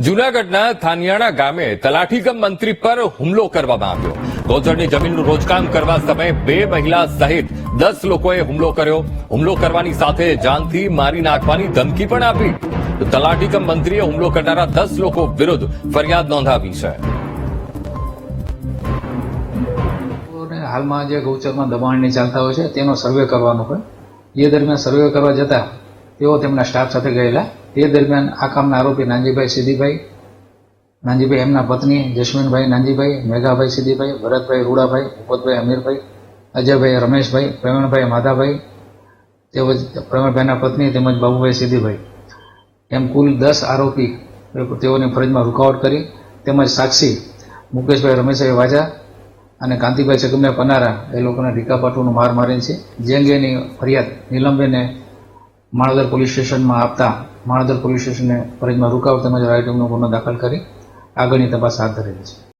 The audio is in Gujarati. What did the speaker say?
જૂનાગઢના થાનિયાણા ગામે તલાઠીગમ મંત્રી પર હુમલો કરવામાં આવ્યો. ગોચરની જમીનનું રોજકામ કરવા સમયે બે મહિલા સહિત દસ લોકોએ હુમલો કર્યો. હુમલો કરવાની સાથે જાનથી મારી નાખવાની ધમકી પણ આપી. તો તલાઠી મંત્રીએ હુમલો કરનારા દસ લોકો વિરુદ્ધ ફરિયાદ નોંધાવી છે. હાલમાં જે ગૌચરમાં દબાણની ચાલતા હોય છે, તેનો સર્વે કરવાનો હોય. એ દરમિયાન સર્વે કરવા જતા તેઓ તેમના સ્ટાફ સાથે ગયેલા. એ દરમિયાન આ કામના આરોપી નાનજીભાઈ સિદ્ધિભાઈ, નાનજીભાઈ એમના પત્ની જસ્મીનભાઈ નાનજીભાઈ, મેઘાભાઈ સિદ્ધિભાઈ, ભરતભાઈ રૂડાભાઈ, ભૂપતભાઈ અમીરભાઈ, અજયભાઈ રમેશભાઈ, પ્રવીણભાઈ માધાભાઈ, તેમજ પ્રવીણભાઈના પત્ની તેમજ બાબુભાઈ સિદ્ધિભાઈ. એમ કુલ દસ આરોપી તેઓની ફરજમાં રૂકાવટ કરી, તેમજ સાક્ષી મુકેશભાઈ રમેશભાઈ વાજા અને કાંતિભાઈ ચકમભાઈ પનારા, એ લોકોને ઢીકાપાટુનું માર મારે છે. જે અંગેની ફરિયાદ નીલમબેને માણોદર પોલીસ સ્ટેશનમાં આપતા માણાદર પોલીસ સ્ટેશને ફરજમાં રોકાવ તેમજ રાઇટિંગનો ગુનો દાખલ કરી આગળની તપાસ હાથ ધરેલી છે.